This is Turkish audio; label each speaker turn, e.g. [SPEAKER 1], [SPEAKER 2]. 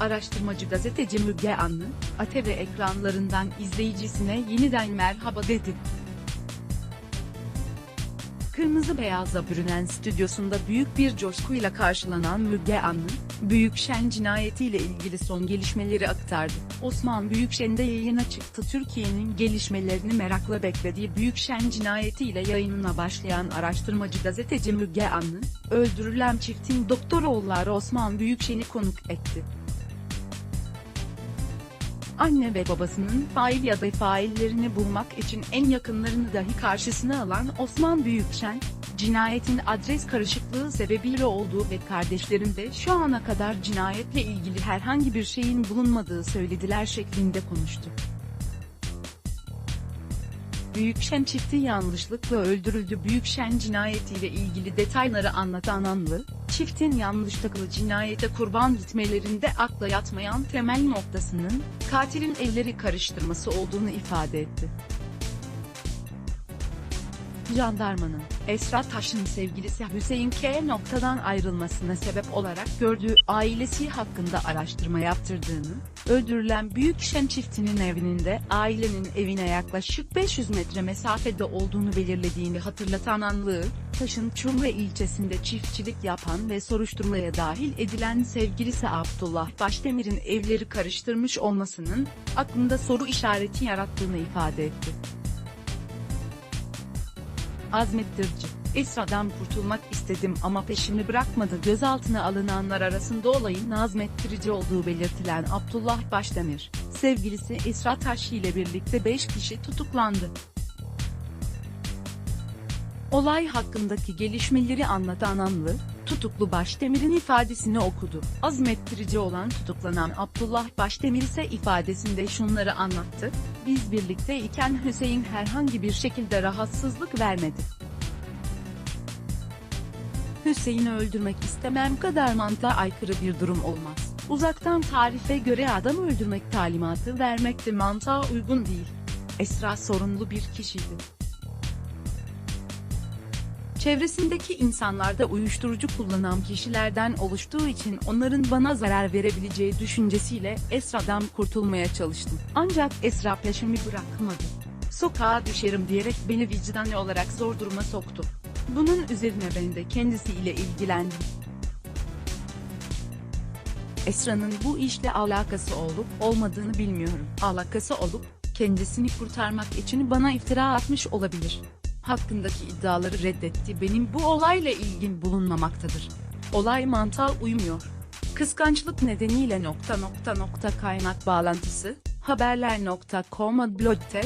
[SPEAKER 1] Araştırmacı gazeteci Müge Anlı, ATV ekranlarından izleyicisine yeniden merhaba dedi. Kırmızı beyaza bürünen stüdyosunda büyük bir coşkuyla karşılanan Müge Anlı, Büyükşen cinayetiyle ilgili son gelişmeleri aktardı. Osman Büyükşen'de yayına çıktı. Türkiye'nin gelişmelerini merakla beklediği Büyükşen cinayetiyle yayınına başlayan araştırmacı gazeteci Müge Anlı, öldürülen çiftin doktor oğulları Osman Büyükşen'i konuk etti. Anne ve babasının fail ya da faillerini bulmak için en yakınlarını dahi karşısına alan Osman Büyükşen, cinayetin adres karışıklığı sebebiyle olduğu ve kardeşlerim de şu ana kadar cinayetle ilgili herhangi bir şeyin bulunmadığı söylediler şeklinde konuştu. Büyükşen çifti yanlışlıkla öldürüldü. Büyükşen cinayetiyle ilgili detayları anlatan Anlı, çiftin yanlışlıkla cinayete kurban gitmelerinde akla yatmayan temel noktasının, katilin evleri karıştırması olduğunu ifade etti. Jandarmanın, Esra Taş'ın sevgilisi Hüseyin K. noktadan ayrılmasına sebep olarak gördüğü ailesi hakkında araştırma yaptırdığını, öldürülen Büyükşen çiftinin evinin de ailenin evine yaklaşık 500 metre mesafede olduğunu belirlediğini hatırlatan anlığı, Taş'ın Çumra ilçesinde çiftçilik yapan ve soruşturmaya dahil edilen sevgilisi Abdullah Başdemir'in evleri karıştırmış olmasının, aklında soru işareti yarattığını ifade etti. Azmettirici. Esra'dan kurtulmak istedim ama peşimi bırakmadı. Gözaltına alınanlar arasında olayın azmettirici olduğu belirtilen Abdullah Başdemir, sevgilisi Esra Taş ile birlikte 5 kişi tutuklandı. Olay hakkındaki gelişmeleri anlatan Anlı, tutuklu Başdemir'in ifadesini okudu. Azmettirici olan tutuklanan Abdullah Başdemir ise ifadesinde şunları anlattı, biz birlikte iken Hüseyin herhangi bir şekilde rahatsızlık vermedi. Hüseyin'i öldürmek istemem kadar mantığa aykırı bir durum olmaz. Uzaktan tarife göre adam öldürmek talimatı vermek de mantığa uygun değil. Esra sorumlu bir kişiydi. Çevresindeki insanlarda uyuşturucu kullanan kişilerden oluştuğu için onların bana zarar verebileceği düşüncesiyle Esra'dan kurtulmaya çalıştım. Ancak Esra peşimi bırakmadı. Sokağa düşerim diyerek beni vicdani olarak zor duruma soktu. Bunun üzerine ben de kendisiyle ilgilendim. Esra'nın bu işle alakası olup olmadığını bilmiyorum. Alakası olup, kendisini kurtarmak için bana iftira atmış olabilir. Hakkındaki iddiaları reddetti. Benim bu olayla ilgim bulunmamaktadır. Olay mantığa uymuyor. Kıskançlık nedeniyle nokta nokta nokta kaynak bağlantısı, haberler.com blog'te